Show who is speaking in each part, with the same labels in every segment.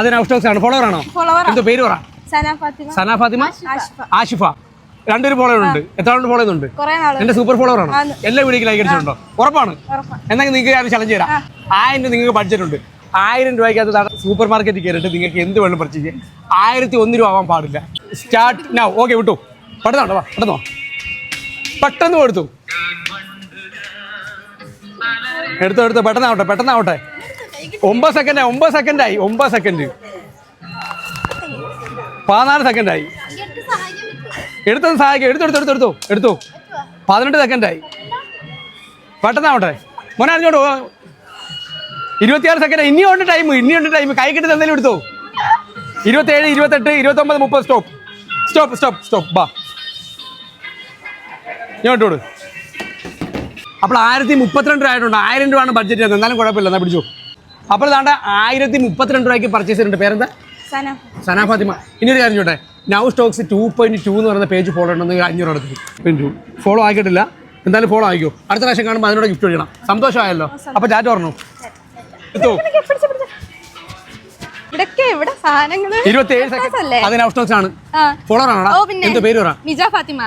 Speaker 1: അത് നൗസ്റ്റോക്സ് ആണ്. ഫോളോവർ ആണോ? എന്തോ പേര് പറ.
Speaker 2: സന ഫാത്തിമ. ആഷിഫ.
Speaker 1: രണ്ടൊരു ഫോളോവർ ഉണ്ട്. എത്ര ഫോളോ ചെയ്യുന്നുണ്ട്? എന്റെ സൂപ്പർ ഫോളോവർ ആണ്? എല്ലാ വീഡിയോക്ക് ലൈക്ക് അടിച്ചിട്ടുണ്ടോ? ഉറപ്പാണ്. എന്നാൽ നിങ്ങൾക്ക് ഞാൻ ചലഞ്ച് തരാം. ആയിരം രൂപ നിങ്ങൾക്ക് ബഡ്ജറ്റ് ഉണ്ട് ആയിരം രൂപയ്ക്കകത്ത് സൂപ്പർ മാർക്കറ്റിൽ കയറിയിട്ട് നിങ്ങൾക്ക് എന്ത് വേണം പർച്ചേസ് ചെയ്യാം. ആയിരത്തി ഒന്ന് രൂപ ആവാൻ പാടില്ല. സ്റ്റാർട്ട് നൗ ഓക്കെ വിട്ടു. പെട്ടെന്നോ വാ പെട്ടെന്നോ പെട്ടെന്ന് കൊടുത്തു. എടുത്തോ എടുത്തോ. പെട്ടെന്നാവട്ടെ പെട്ടെന്നാവട്ടെ. ഒമ്പത് സെക്കൻഡായി ഒമ്പത് സെക്കൻഡായി ഒമ്പത് സെക്കൻഡ് പതിനാല് സെക്കൻഡായി എടുത്തൊന്ന് സഹായിക്കും. എടുത്തു എടുത്തു എടുത്തു എടുത്തു എടുത്തു. പതിനെട്ട് സെക്കൻഡായി പെട്ടെന്നാവട്ടെ മോനെ അറിഞ്ഞോട്ടോ ഇരുപത്തിയാറ് സെക്കൻഡ് ഇനിയുണ്ട് ടൈം ഇനിയുണ്ട് ടൈം കൈ കിട്ടി എന്തെങ്കിലും ഇരുപത്തി ഇരുപത്തേഴ് ഇരുപത്തെട്ട് ഇരുപത്തൊമ്പത് മുപ്പത്. സ്റ്റോപ്പ് സ്റ്റോപ്പ് സ്റ്റോപ്പ് സ്റ്റോപ്പ് ബാ. വിട് അപ്പോൾ ആയിരത്തി മുപ്പത്തിരണ്ട് രൂപ ആയിട്ടുണ്ട്. ആയിരം രൂപയാണ് ബഡ്ജറ്റ് എന്നാലും കുഴപ്പമില്ല. എന്നാൽ പിടിച്ചു. അപ്പോൾ താണ്ട ആയിരത്തി മുപ്പത്തിരണ്ട് രൂപയ്ക്ക് പർച്ചേസ് ചെയ്തിട്ടുണ്ട്. പേരെന്താ?
Speaker 2: സന.
Speaker 1: സന ഫാത്തിമ. ഇനി ഒരു കാര്യം ചോട്ടെ. Now stocks two point two എന്ന് പറയുന്ന പേജ് ഫോളോ ഉണ്ടെന്ന് അഞ്ഞൂറ് എടുത്തു പിന്നെ ഫോളോ ആക്കിയിട്ടില്ല എന്തായാലും ഫോളോ ആയിക്കോ. അടുത്ത പ്രാവശ്യം കാണുമ്പോൾ അതിനോട് ഗിഫ്റ്റ് കൊടുക്കണം സന്തോഷമായല്ലോ. അപ്പോൾ ചാറ്റ് പറഞ്ഞു എത്തോ. സെക്കൻഡ് അത് ആണ്. ഫോളോവർ എന്ത് പേര് പറ?
Speaker 2: ഫാത്തിമ.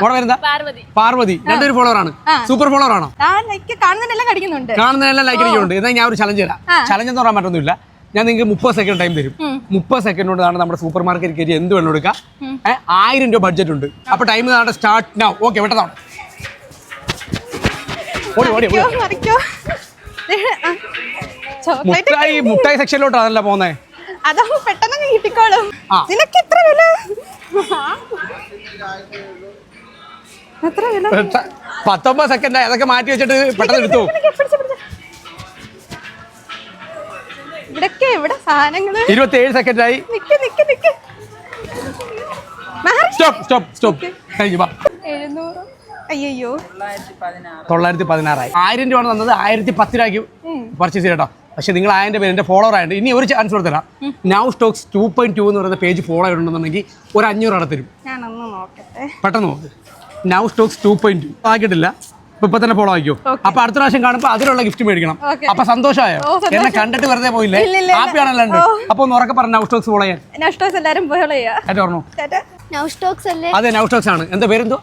Speaker 2: പാർവതി.
Speaker 1: പാർവതി. രണ്ടുപേര് ഫോളോവർ ആണ്. സൂപ്പർ ഫോളോവർ ആണോ?
Speaker 2: ആ ലൈക്ക് കാണുന്നതെല്ലാം കടിക്കുന്നുണ്ട്.
Speaker 1: കാണുന്നതെല്ലാം ലൈക്ക് അടിക്കുന്നുണ്ട്. എന്നാൽ ഞാൻ ഒരു ചലഞ്ച് തരാം. ചലഞ്ച് എന്ന് പറയാൻ പറ്റൊന്നുമില്ല. ഞാൻ നിങ്ങൾക്ക് മുപ്പത് സെക്കൻഡ് ടൈം തരും. മുപ്പത് സെക്കൻഡ് കൊണ്ടാണ് നമ്മുടെ സൂപ്പർ മാർക്കറ്റ് കയറി എന്ത് വെള്ളം എടുക്കുക ആയിരം രൂപ ബഡ്ജറ്റ് ഉണ്ട്. അപ്പൊ ടൈം സ്റ്റാർട്ട് നൗ ഓക്കെ വെട്ടതാണ് ഓടി ഓടി മുട്ടായി മുട്ടായി സെക്ഷനിലോട്ടാണല്ല പോന്നേ.
Speaker 2: അതാവുമ്പോ പെട്ടെന്ന് കിട്ടിക്കോളും. നിനക്ക് എത്ര വില? എത്ര വില?
Speaker 1: പത്തൊമ്പത് സെക്കൻഡ് അതൊക്കെ മാറ്റി വെച്ചിട്ട് പെട്ടെന്ന് എടുത്തു.
Speaker 2: ഇവിടൊക്കെ ഇവിടെ
Speaker 1: സാധനങ്ങൾ? സെക്കൻഡായി
Speaker 2: നിക്ക് നിക്ക് നിക്ക്. മാറി.
Speaker 1: Stop stop stop. കഴിഞ്ഞു വാ.
Speaker 2: എഴുന്നൂറ്. അയ്യോ
Speaker 1: തൊള്ളായിരത്തി പതിനാറായി. ആയിരം രൂപയാണ് തന്നത്. ആയിരത്തി പത്ത് രൂപയ്ക്ക് പർച്ചേസ് ചെയ്യട്ടോ പക്ഷെ നിങ്ങൾ ആയതിന്റെ പേര് എന്റെ ഫോളോവർ ആയിട്ട് ഇനി ഒരു chance കൊടുത്തരാം now stocks two point two എന്ന് പറയുന്ന പേജ് ഫോളോ ചെയ്തിട്ടുണ്ടെന്നുണ്ടെങ്കിൽ ഒരു അഞ്ഞൂറ് അവിടെ തരും. പെട്ടെന്ന് നോക്ക്. Now stocks two point two ആക്കിയിട്ടില്ല. ഇപ്പൊ ഇപ്പൊ തന്നെ ഫോളോ ആക്കിയോ അപ്പൊ അടുത്ത പ്രാവശ്യം കാണുമ്പോൾ അതിലുള്ള ഗിഫ്റ്റ് മേടിക്കണം. അപ്പൊ സന്തോഷമായോ? എന്നെ കണ്ടിട്ട് വെറുതെ പോയില്ലേ. ഹാപ്പി ആണല്ലോ അപ്പൊ ഒന്ന് ഉറക്കെ പറഞ്ഞു നൗ സ്റ്റോക്സ് ഫോളോ ചെയ്യാൻ.
Speaker 2: നഷ്ടോസ് എല്ലാരും പോലെ ചെയ്യാ.
Speaker 1: ആയിട്ട് പറഞ്ഞു
Speaker 2: നൗ സ്റ്റോക്സ് അല്ലേ?
Speaker 1: അതെ നൗ സ്റ്റോക്സ് ആണ്. എന്താ പേരെന്തോ?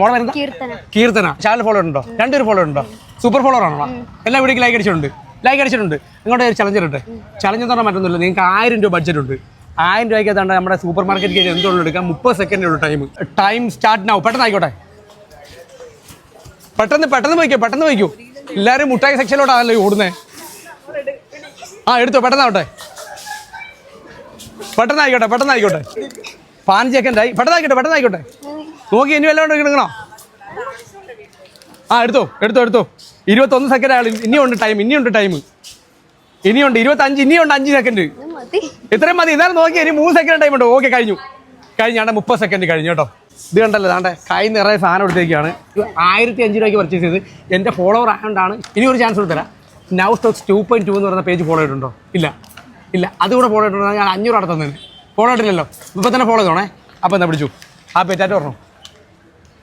Speaker 1: മോളെ പേരെന്താ?
Speaker 2: കീർത്തന.
Speaker 1: കീർത്തന. ചാനൽ ഫോളോ ഉണ്ടോ? രണ്ടുപേർ ഫോളോ ഉണ്ടോ? സൂപ്പർ ഫോളോവർ ആണോ? എല്ലാ വീഡിയോക്ക് ലൈക്ക് അടിച്ചിട്ടുണ്ട്. ലൈക്ക് അടിച്ചിട്ടുണ്ട്. നിങ്ങളുടെ ഒരു ചലഞ്ച് ഇട്ടെ ചലഞ്ച് എന്ന് പറഞ്ഞാൽ മറ്റൊന്നുമില്ല. നിങ്ങൾക്ക് ആയിരം രൂപ ബഡ്ജറ്റ് ഉണ്ട്. ആയിരം രൂപയ്ക്ക് ഏതാണ്ട് നമ്മുടെ സൂപ്പർ മാർക്കറ്റ് കയറി എന്തുകൊണ്ട് എടുക്കാം. മുപ്പത് സെക്കൻഡ് ഉള്ളൂ ടൈം ടൈം സ്റ്റാർട്ട് നാവും പെട്ടെന്ന് ആയിക്കോട്ടെ. പെട്ടെന്ന് പെട്ടെന്ന് പോയിക്കോ പെട്ടെന്ന് പോയിക്കോ എല്ലാവരും മുട്ടായി സെക്ഷനിലോട്ടാണല്ലോ ഓടുന്നേ. ആ എടുത്തോ പെട്ടെന്നാവട്ടെ പെട്ടെന്ന് ആയിക്കോട്ടെ പാഞ്ച് സെക്കൻഡായി പെട്ടെന്ന് ആയിക്കോട്ടെ നോക്കി ഇനി വല്ലതും എടുക്കണോ ആ എടുത്തോ എടുത്തോ എടുത്തോ. ഇരുപത്തൊന്ന് സെക്കൻഡ് ആയാലും ഇനിയുണ്ട് ടൈം ഇനിയുണ്ട് ടൈം ഇനിയുണ്ട് ഇരുപത്തഞ്ച് ഇനിയുണ്ട് അഞ്ച് സെക്കൻഡ് ഇത്രയും മതി ഇതാണ് നോക്കി ഇനി മൂന്ന് സെക്കൻഡ് ടൈം ഉണ്ട്. ഓക്കെ കഴിഞ്ഞു. കഴിഞ്ഞാണ്ട് മുപ്പത് സെക്കൻഡ് കഴിഞ്ഞു കേട്ടോ. ഇത് കണ്ടല്ലോ താണ്ടെ കൈ നിറയെ സാധനം എടുത്തേക്കാണ്. ആയിരത്തി അഞ്ച് രൂപയ്ക്ക് പർച്ചേസ് ചെയ്ത്. എന്റെ ഫോളോവർ ആയതുകൊണ്ടാണ് ഇനി ഒരു chance കൊടുത്തരാം. Now stocks two point two എന്ന് പറയുന്ന പേജ് ഫോളോ ചെയ്തിട്ടുണ്ടോ? ഇല്ല. ഇല്ല. അതുകൂടെ ഫോളോ ചെയ്തിട്ടുണ്ടോ ഞാൻ അഞ്ഞൂറ് അടുത്ത് തന്നെ ഫോളോ ഇട്ടില്ലല്ലോ ഇപ്പം തന്നെ ഫോളോ ചെയ്തോണേ. അപ്പോൾ എന്താ പിടിച്ചു? ആ പേറ്റാറ്റ് പറഞ്ഞു